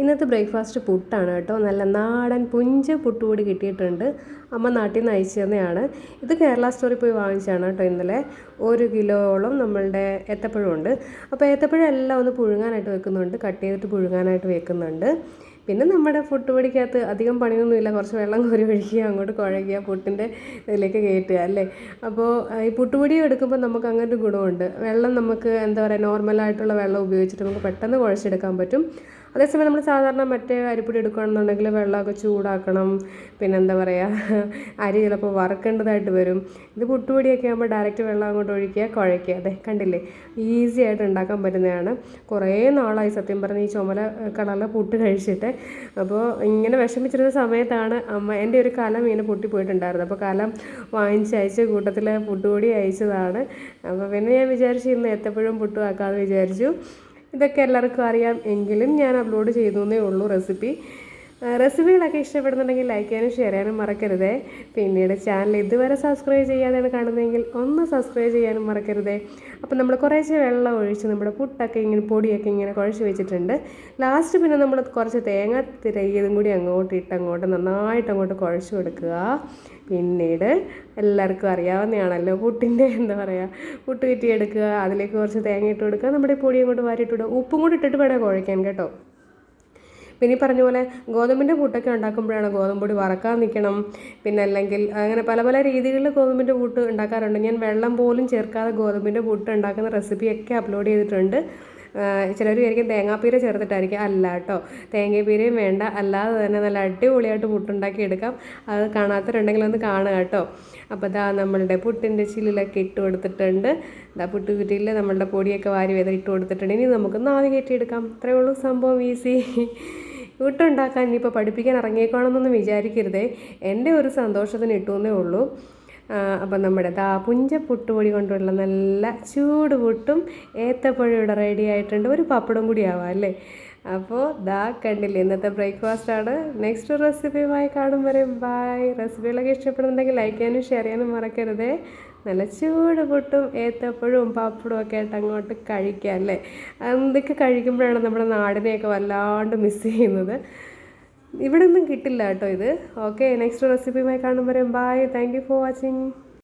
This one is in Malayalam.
ഇന്നത്തെ ബ്രേക്ക്ഫാസ്റ്റ് പുട്ടാണ് കേട്ടോ. നല്ല നാടൻ പുഞ്ച് പുട്ടുകൂടി കിട്ടിയിട്ടുണ്ട്. അമ്മ നാട്ടിൽ നിന്ന് അയച്ചു തന്നെയാണ്. ഇത് കേരള സ്റ്റോറിൽ പോയി വാങ്ങിച്ചാണ് കേട്ടോ ഇന്നലെ. ഒരു കിലോയോളം നമ്മളുടെ ഏത്തപ്പഴമുണ്ട് അപ്പോൾ ഏത്തപ്പഴം എല്ലാം ഒന്ന് പുഴുങ്ങാനായിട്ട് വെക്കുന്നുണ്ട്. കട്ട് ചെയ്തിട്ട് പുഴുങ്ങാനായിട്ട് വെക്കുന്നുണ്ട്. പിന്നെ നമ്മുടെ പുട്ട് പൊടിക്കകത്ത് അധികം പണിയൊന്നുമില്ല. കുറച്ച് വെള്ളം കോരി ഒഴിക്കുക അങ്ങോട്ട് കുഴയ്ക്കുക പുട്ടിന്റെ ഇതിലേക്ക് കയറ്റുക അല്ലേ? അപ്പോൾ ഈ പുട്ടുപൊടി എടുക്കുമ്പോൾ നമുക്ക് അങ്ങനൊരു ഗുണമുണ്ട്. വെള്ളം നമുക്ക് എന്താ പറയുക നോർമലായിട്ടുള്ള വെള്ളം ഉപയോഗിച്ചിട്ട് നമുക്ക് പെട്ടെന്ന് കുഴച്ചെടുക്കാൻ പറ്റും. അതേസമയം നമ്മൾ സാധാരണ മറ്റേ അരിപ്പൊടി എടുക്കുകയാണെന്നുണ്ടെങ്കിൽ വെള്ളമൊക്കെ ചൂടാക്കണം. പിന്നെ എന്താ പറയുക അരി ചിലപ്പോൾ വറക്കേണ്ടതായിട്ട് വരും. ഇത് പുട്ടുപൊടിയൊക്കെ ആകുമ്പോൾ ഡയറക്റ്റ് വെള്ളം അങ്ങോട്ട് ഒഴിക്കുക കുഴയ്ക്കുക. അതെ കണ്ടില്ലേ? ഈസി ആയിട്ട് ഉണ്ടാക്കാൻ പറ്റുന്നതാണ്. കുറേ നാളായി സത്യം പറഞ്ഞ് ഈ ചുമല കളറിലെ പുട്ട് കഴിച്ചിട്ട്. അപ്പോൾ ഇങ്ങനെ വിഷമിച്ചിരുന്ന സമയത്താണ് അമ്മ എന്റെ ഒരു കലം ഇങ്ങനെ പൊട്ടിപ്പോയിട്ടുണ്ടായിരുന്നു അപ്പോൾ കലം വാങ്ങിച്ച് അയച്ച കൂട്ടത്തിൽ പുട്ടുപൊടി അയച്ചതാണ്. അപ്പോൾ പിന്നെ ഞാൻ വിചാരിച്ചു ഇന്ന് എത്തപ്പോഴും പുട്ടും ആക്കാമെന്ന് വിചാരിച്ചു. ഇതൊക്കെ എല്ലാവർക്കും അറിയാം. എങ്കിലും ഞാൻ അപ്ലോഡ് ചെയ്തു എന്നേ ഉള്ളൂ റെസിപ്പി റെസിപ്പികളൊക്കെ ഇഷ്ടപ്പെടുന്നുണ്ടെങ്കിൽ ലൈക്ക് ചെയ്യാനും ഷെയർ ചെയ്യാനും മറക്കരുതേ. പിന്നീട് ചാനൽ ഇതുവരെ സബ്സ്ക്രൈബ് ചെയ്യാതെയാണ് കാണുന്നതെങ്കിൽ ഒന്ന് സബ്സ്ക്രൈബ് ചെയ്യാനും മറക്കരുതേ. അപ്പോൾ നമ്മൾ കുറേശ്ശെ വെള്ളം ഒഴിച്ച് നമ്മുടെ പുട്ടൊക്കെ ഇങ്ങനെ പൊടിയൊക്കെ ഇങ്ങനെ കുഴച്ച് വെച്ചിട്ടുണ്ട്. ലാസ്റ്റ് പിന്നെ നമ്മൾ കുറച്ച് തേങ്ങ തിരകിയതും കൂടി അങ്ങോട്ട് ഇട്ട് അങ്ങോട്ട് നന്നായിട്ട് അങ്ങോട്ട് കുഴച്ച് കൊടുക്കുക. പിന്നീട് എല്ലാവർക്കും അറിയാവുന്നതാണല്ലോ പുട്ടിന്റെ എന്താ പറയുക പുട്ട് കിട്ടിയെടുക്കുക അതിലേക്ക് കുറച്ച് തേങ്ങ ഇട്ട് കൊടുക്കുക. നമ്മുടെ പൊടി അങ്ങോട്ട് വാരിയിട്ട് വിടുക ഉപ്പും കൂടി ഇട്ടിട്ട് വേണം കുഴയ്ക്കാൻ കേട്ടോ. പിന്നെ ഈ പറഞ്ഞ പോലെ ഗോതമ്പിന്റെ പുട്ടൊക്കെ ഉണ്ടാക്കുമ്പോഴാണ് ഗോതമ്പ് പൊടി വറക്കാൻ നിൽക്കണം. പിന്നെ അല്ലെങ്കിൽ അങ്ങനെ പല പല രീതികളിൽ ഗോതമ്പിന്റെ പുട്ട് ഉണ്ടാക്കാറുണ്ട്. ഞാൻ വെള്ളം പോലും ചേർക്കാതെ ഗോതമ്പിന്റെ പുട്ട് ഉണ്ടാക്കുന്ന റെസിപ്പിയൊക്കെ അപ്ലോഡ് ചെയ്തിട്ടുണ്ട്. ചിലർ വിചാരിക്കും തേങ്ങാപ്പീര ചേർത്തിട്ടായിരിക്കും. അല്ല കേട്ടോ തേങ്ങാപ്പീരയും വേണ്ട. അല്ലാതെ തന്നെ നല്ല അടിപൊളിയായിട്ട് പുട്ടുണ്ടാക്കി എടുക്കാം. അത് കാണാത്തവരുണ്ടെങ്കിൽ ഒന്ന് കാണുക കേട്ടോ അപ്പോൾ ഇതാ നമ്മളുടെ പുട്ടിന്റെ ചില്ലിലൊക്കെ ഇട്ട് കൊടുത്തിട്ടുണ്ട്. ഇതാ പുട്ട് കുറ്റിയിൽ നമ്മളുടെ പൊടിയൊക്കെ വാരി വേദന ഇട്ട് കൊടുത്തിട്ടുണ്ട്. ഇനി നമുക്ക് നാവി കയറ്റിയെടുക്കാം. അത്രയേ ഉള്ളൂ. സംഭവം ഈസി വീട്ടുണ്ടാക്കാൻ ഇനിയിപ്പോൾ പഠിപ്പിക്കാൻ ഇറങ്ങിയേക്കാണെന്നൊന്നും വിചാരിക്കരുതേ. എന്റെ ഒരു സന്തോഷത്തിന് ഇട്ടുവെന്നേ ഉള്ളൂ. അപ്പം നമ്മുടെ ദാ പുഞ്ച പുട്ടുപൊടി കൊണ്ടുള്ള നല്ല ചൂട് പുട്ടും ഏത്തപ്പഴം ഇവിടെ റെഡി ആയിട്ടുണ്ട്. ഒരു പപ്പടം കൂടി ആവാം അല്ലേ? അപ്പോൾ ദാ കണ്ടില്ലേ ഇന്നത്തെ ബ്രേക്ക്ഫാസ്റ്റ് ആണ്. നെക്സ്റ്റ് റെസിപ്പിയുമായി കാണും വരെ. ബായ് റെസിപ്പികളൊക്കെ ഇഷ്ടപ്പെടുന്നുണ്ടെങ്കിൽ ലൈക്ക് ചെയ്യാനും ഷെയർ ചെയ്യാനും മറക്കരുതേ. നല്ല ചൂട് പൊട്ടും ഏത്തപ്പഴവും പാപ്പടും ഒക്കെ ആയിട്ട് അങ്ങോട്ട് കഴിക്കുക അല്ലേ? എന്തൊക്കെ കഴിക്കുമ്പോഴാണ് നമ്മുടെ നാടിനെയൊക്കെ വല്ലാണ്ട് മിസ് ചെയ്യുന്നത്. ഇവിടെ ഒന്നും കിട്ടില്ല കേട്ടോ ഇത്. ഓക്കെ നെക്സ്റ്റ് റെസിപ്പിയുമായി കാണുമ്പോൾ bye thank you for watching